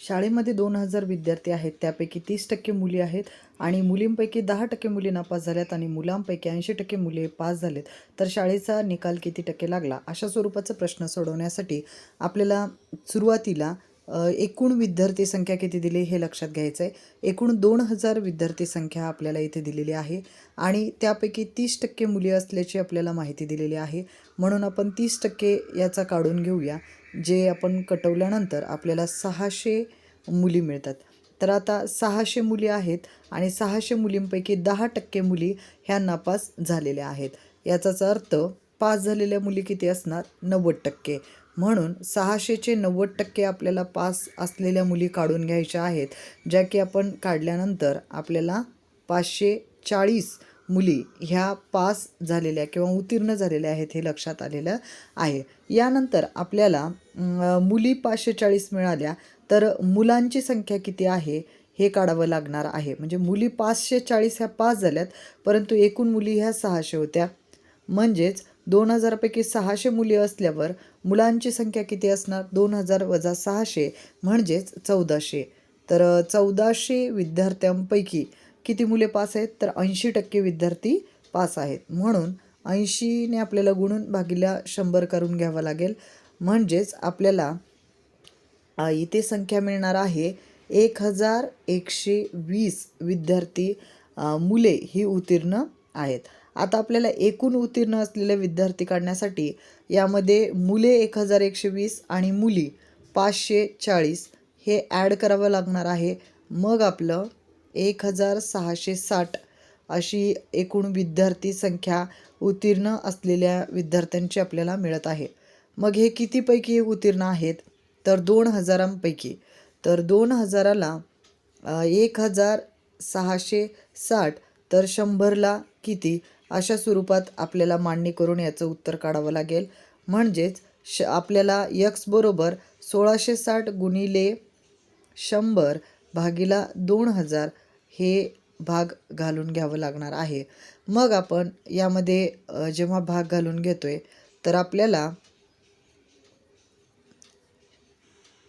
शाळेमध्ये दोन हजार विद्यार्थी आहेत. त्यापैकी तीस टक्के मुली आहेत आणि मुलींपैकी दहा टक्के मुली नापास झाल्यात आणि मुलांपैकी ऐंशी टक्के मुले पास झालेत. तर शाळेचा निकाल किती टक्के लागला? अशा स्वरूपाचा प्रश्न सोडवण्यासाठी आपल्याला सुरुवातीला एकूण विद्यार्थी संख्या किती दिली हे लक्षात घ्यायचं आहे एकूण दोन हजार विद्यार्थी संख्या आपल्याला इथे दिलेली आहे आणि त्यापैकी तीस टक्के मुली असल्याची आपल्याला माहिती दिलेली आहे. म्हणून आपण तीस टक्के याचा काढून घेऊया जे आपण कटवल्यानंतर आपल्याला सहाशे मुली मिळतात. तर आता सहाशे मुली आहेत आणि सहाशे मुलींपैकी दहा टक्के मुली ह्या नापास झालेल्या आहेत. याचाच अर्थ पास झालेल्या मुली किती असणार? नव्वद टक्के. म्हणून सहाशेचे नव्वद टक्के आपल्याला पास असलेल्या मुली काढून घ्यायच्या आहेत ज्या की आपण काढल्यानंतर आपल्याला पाचशे चाळीस मुली ह्या पास झालेल्या किंवा उत्तीर्ण झालेल्या आहेत हे लक्षात आलेलं आहे. यानंतर आपल्याला मुली पाचशे चाळीस मिळाल्या तर मुलांची संख्या किती आहे हे काढावं लागणार आहे. म्हणजे मुली पाचशे चाळीस ह्या पास झाल्यात परंतु एकूण मुली ह्या सहाशे होत्या. म्हणजेच दोन हजारपैकी सहाशे मुली असल्यावर मुलांची संख्या किती असणार? दोन हजार वजा सहाशे म्हणजेच चौदाशे. तर चौदाशे विद्यार्थ्यांपैकी किती मुले पास आहेत? तर ऐंशी टक्के विद्यार्थी पास आहेत. म्हणून ऐंशीने आपल्याला गुणून भागीला शंभर करून घ्यावं लागेल. म्हणजेच आपल्याला इथे संख्या मिळणार आहे एक हजार एकशे वीस विद्यार्थी मुले ही उत्तीर्ण आहेत. आता आपल्याला एकूण उत्तीर्ण असलेले विद्यार्थी काढण्यासाठी यामध्ये मुले एक हजार एकशे वीस आणि मुली पाचशे चाळीस हे ॲड करावं लागणार आहे. मग आपलं एक हजार सहाशे साठ अशी एकूण विद्यार्थी संख्या उत्तीर्ण असलेल्या विद्यार्थ्यांची आपल्याला मिळत आहे. मग हे कितीपैकी उत्तीर्ण आहेत? तर दोन हजारांपैकी. तर दोन हजाराला एक हजार सहाशे साठ तर शंभरला किती? अशा स्वरूपात आपल्याला मांडणी करून याचं उत्तर काढावं लागेल. म्हणजेच श आपल्याला यक्स बरोबर सोळाशे साठ गुणिले शंभर भागीला दोन हजार हे भाग घालून घ्यावं लागणार आहे. मग आपण यामध्ये जेव्हा भाग घालून घेतोय तर आपल्याला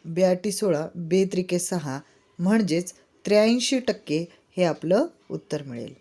ब्याटी सोळा बेत्रिके सहा म्हणजेच त्र्याऐंशी टक्के हे आपलं उत्तर मिळेल.